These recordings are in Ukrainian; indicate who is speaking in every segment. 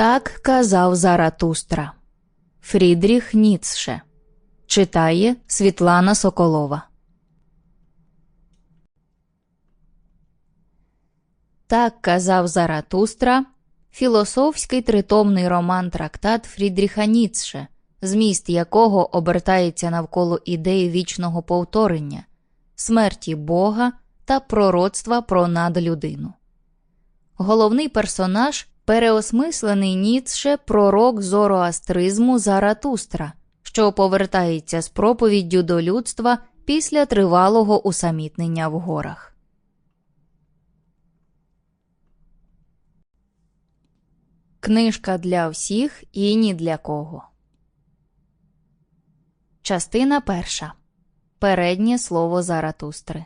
Speaker 1: Так казав Заратустра. Фрідріх Ніцше. Читає Світлана Соколова. Так казав Заратустра. Філософський тритомний роман трактат Фрідріха Ніцше, зміст якого обертається навколо ідеї вічного повторення, смерті Бога та пророцтва про надлюдину. Головний персонаж переосмислений Ніцше пророк зороастризму Заратустра, що повертається з проповіддю до людства після тривалого усамітнення в горах. Книжка для всіх і ні для кого. Частина перша. Переднє слово Заратустри.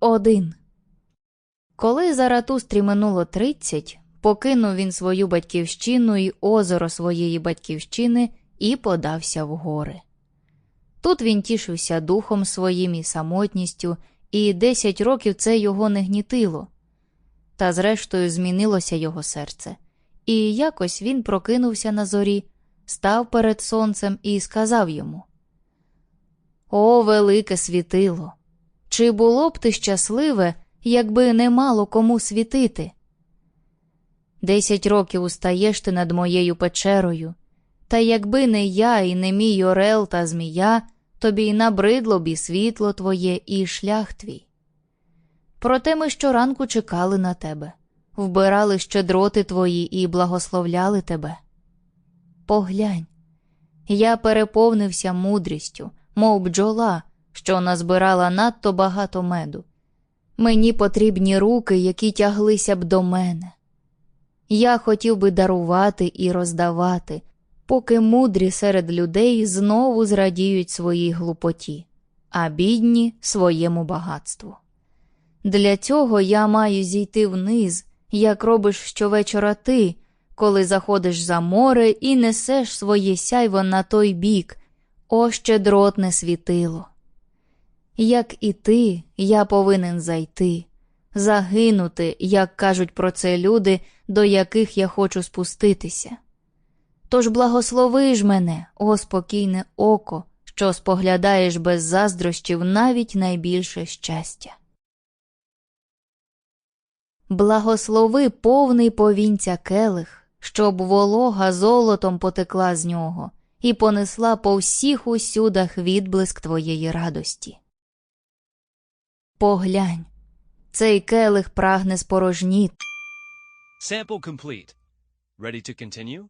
Speaker 1: 1. Коли Заратустрі минуло 30, покинув він свою батьківщину і озеро своєї батьківщини і подався в гори. Тут він тішився духом своїм і самотністю, і 10 років це його не гнітило. Та зрештою змінилося його серце, і якось він прокинувся на зорі, став перед сонцем і сказав йому: О, велике світило! Чи було б ти щасливе, якби не мало кому світити? Десять років устаєш ти над моєю печерою, та якби не я і не мій орел та змія, тобі й набридло б і світло твоє, і шлях твій. Проте ми щоранку чекали на тебе, вбирали щедроти твої і благословляли тебе. Поглянь, я переповнився мудрістю, мов бджола, що назбирала надто багато меду. Мені потрібні руки, які тяглися б до мене. Я хотів би дарувати і роздавати, поки мудрі серед людей знову зрадіють своїй глупоті, а бідні своєму багатству. Для цього я маю зійти вниз, як робиш щовечора ти, коли заходиш за море і несеш своє сяйво на той бік, о щедротне світило. Як і ти, я повинен зайти, загинути, як кажуть про це люди, до яких я хочу спуститися. Тож благослови ж мене, о спокійне око, що споглядаєш без заздрощів навіть найбільше щастя. Благослови повний повінця келих, щоб волога золотом потекла з нього і понесла по всіх усюдах відблиск твоєї радості. Поглянь, цей келих прагне спорожніти.
Speaker 2: Sample complete. Ready to continue?